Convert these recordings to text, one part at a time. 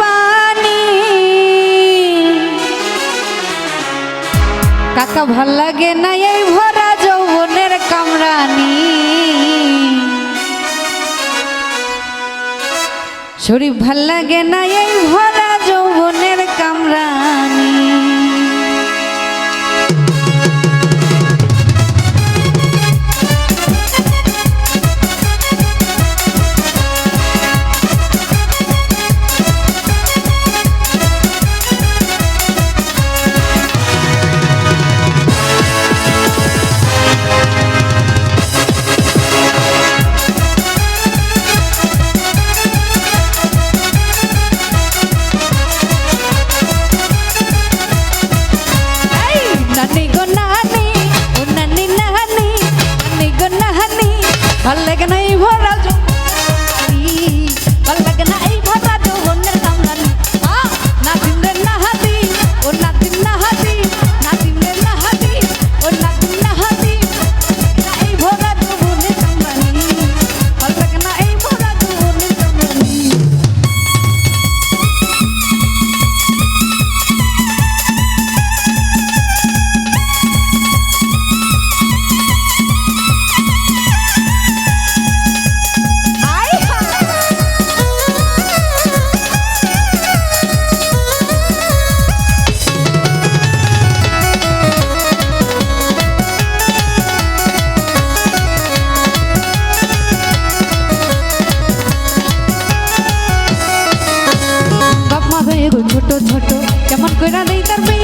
পানি। কাকা ভালো লাগে না এই ভরা যৌবনের কামরানি। শরীর ভালো লাগে না এই ভালো লাগে নাই রাজু escuela de intermedio.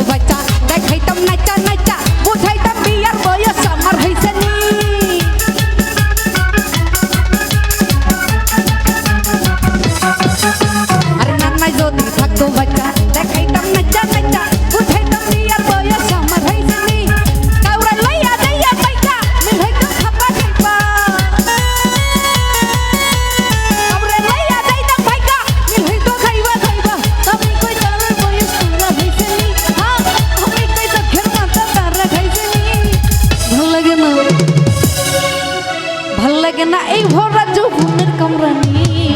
বাচ্চা দেখাইতাম নাইটা নাইটা লাগে না এই ভরা যৌবনের কামরানি